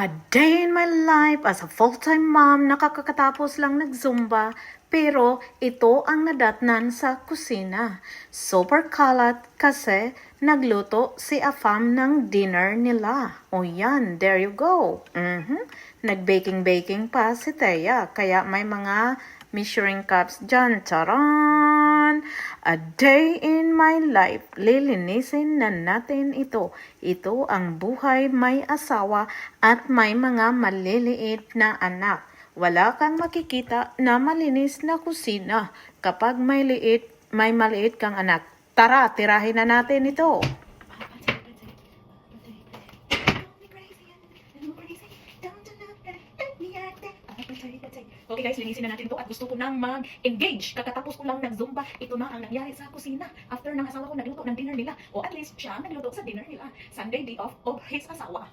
A day in my life as a full-time mom, nakakatapos lang nag-zumba, pero ito ang nadatnan sa kusina. Super kalat kasi nagluto si Afam ng dinner nila. O yan, there you go. Mhm. Nag-baking-baking pa si Thea, kaya may mga measuring cups dyan. A day in my life. Lilinisin na natin ito. Ito ang buhay may asawa at may mga maliliit na anak. Wala kang makikita na malinis na kusina kapag may liit, may maliit kang anak. Tara, tirahin na natin ito. Okay guys, linisin na natin to at gusto ko nang mag-engage. Kakatapos ko lang nag-zumba. Ito na ang nangyari sa kusina. After ng asawa ko nagluto ng dinner nila. O at least siya nagluto sa dinner nila. Sunday day off of his asawa.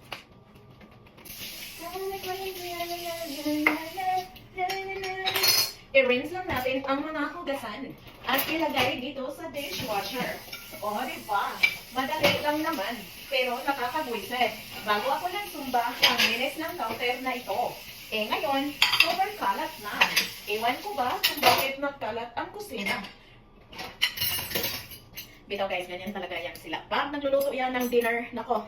I-rinse lang natin ang mga hugasan at ilagay dito sa dishwasher. O, di ba? Madali lang naman, pero nakakabwisit. Bago ako ng sumba, ang linis ng counter na ito. Eh ngayon, super kalat na. Ewan ko ba kung bakit nagkalat ang kusina. Bitaw guys, ganyan talaga yan sila. Pag nagluluto yan ng dinner, nako,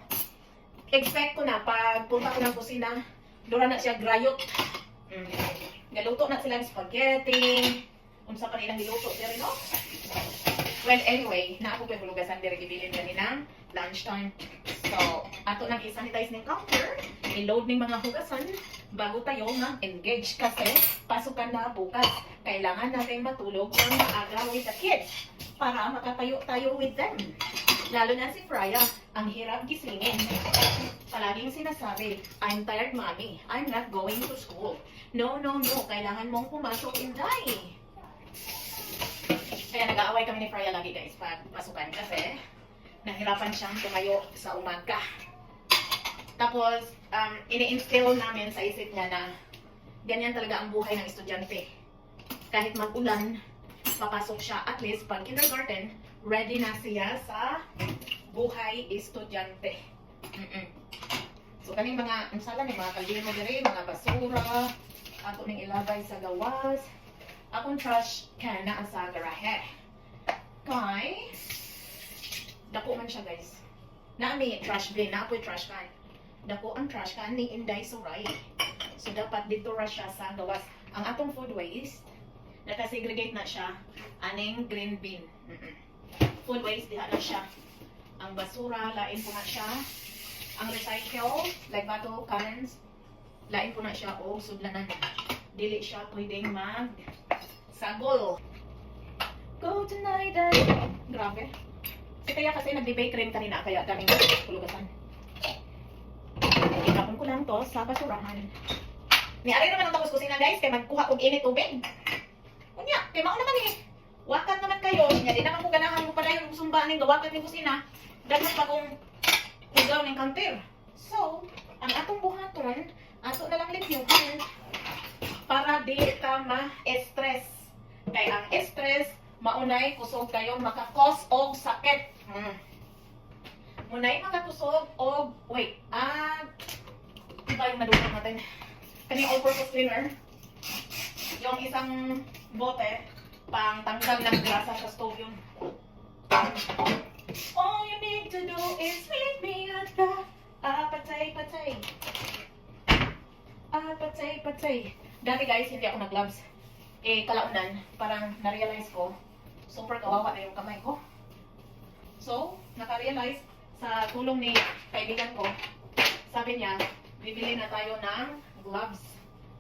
expect ko na pag punta ko ng kusina, dura na siya grayot. Mm. Galuto na silang spaghetti. Unsa pa nilang niluto diri no? Well, anyway, na ako pa hulugasan diri gibilin gani ng lunchtime. So, ato nang i-sanitize ng counter, i-load ng mga hugasan bago tayo mag-engage kasi pasukan na bukas. Kailangan natin matulog ng maaga with the kids para makatayo tayo with them. Lalo na si Freya, ang hirap gisingin. Palaging sinasabi, I'm tired, mommy. I'm not going to school. No, no, no. Kailangan mong pumasok, Inday. Kaya nag-aaway kami ni Freya lagi, guys, pag pasukan kasi nahirapan siyang tumayo sa umaga. Tapos, um, ini-instill namin sa isip niya na ganyan talaga ang buhay ng estudyante. Kahit mag-ulan, papasok siya. At least, pag kindergarten, ready na siya sa buhay estudyante. Mm-mm. So, kaning mga, ang sala ni mga kaldero diri, mga basura, ako ning ilabay sa gawas, akong trash can na sa garahe. Kay, dako man siya guys. Naami trash bin, na apoy trash can. Dako ang trash can ni Inday Suray. So, dapat dito ra siya sa gawas. Ang atong food waste, nakasegregate na siya aning green bin. Food waste, diha na siya. Ang basura, lain po na siya. Ang recycle, like bato, cannons, lain po na siya o sudlanan. Dili siya pwedeng mag sagol. Go tonight and... Grabe. Si Kaya kasi nag-debate rin kanina kaya daming kulugasan. Itapon ko lang to sa basurahan. Niari naman ang tapos kusina guys, kay magkuha og init tubig. Unya, kay mao naman eh. Wakan naman kayo, nya di naman ko ganahan mo pala yung sumba ning gawakan ni kusina. Dapat pa kung hugaw ning kanter. So, ang atong buhaton, ato na lang limpyuhan para di ka ma-stress. Kay ang stress, maunay kusog kayo makakos og sakit. Hmm. Munay makakusog og wait, ah iba yung nadulog natin. Kani all-purpose cleaner. Yung isang bote pang tanggal ng grasa sa stove yun. All you need to do is meet me at the ah, patay, patay. Ah, patay, patay. Dati guys, hindi ako nag-gloves. Eh, kalaunan, parang na-realize ko, super kawawa na yung kamay ko. So, naka-realize sa tulong ni kaibigan ko, sabi niya, bibili na tayo ng gloves.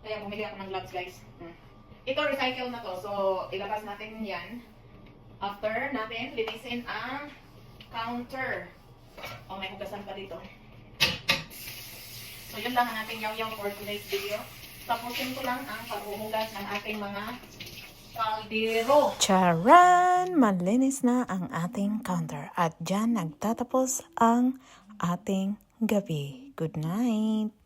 Kaya bumili ako ng gloves, guys. Hmm. Ito, recycle na to. So, ilabas natin yan. After natin, linisin ang counter. O, may hugasan pa dito. So, yun lang ang ating yaw-yaw for today's video. Tapusin ko lang ang paghuhugas ng ating mga kaldero. Charan! Malinis na ang ating counter at dyan nagtatapos ang ating gabi. Good night!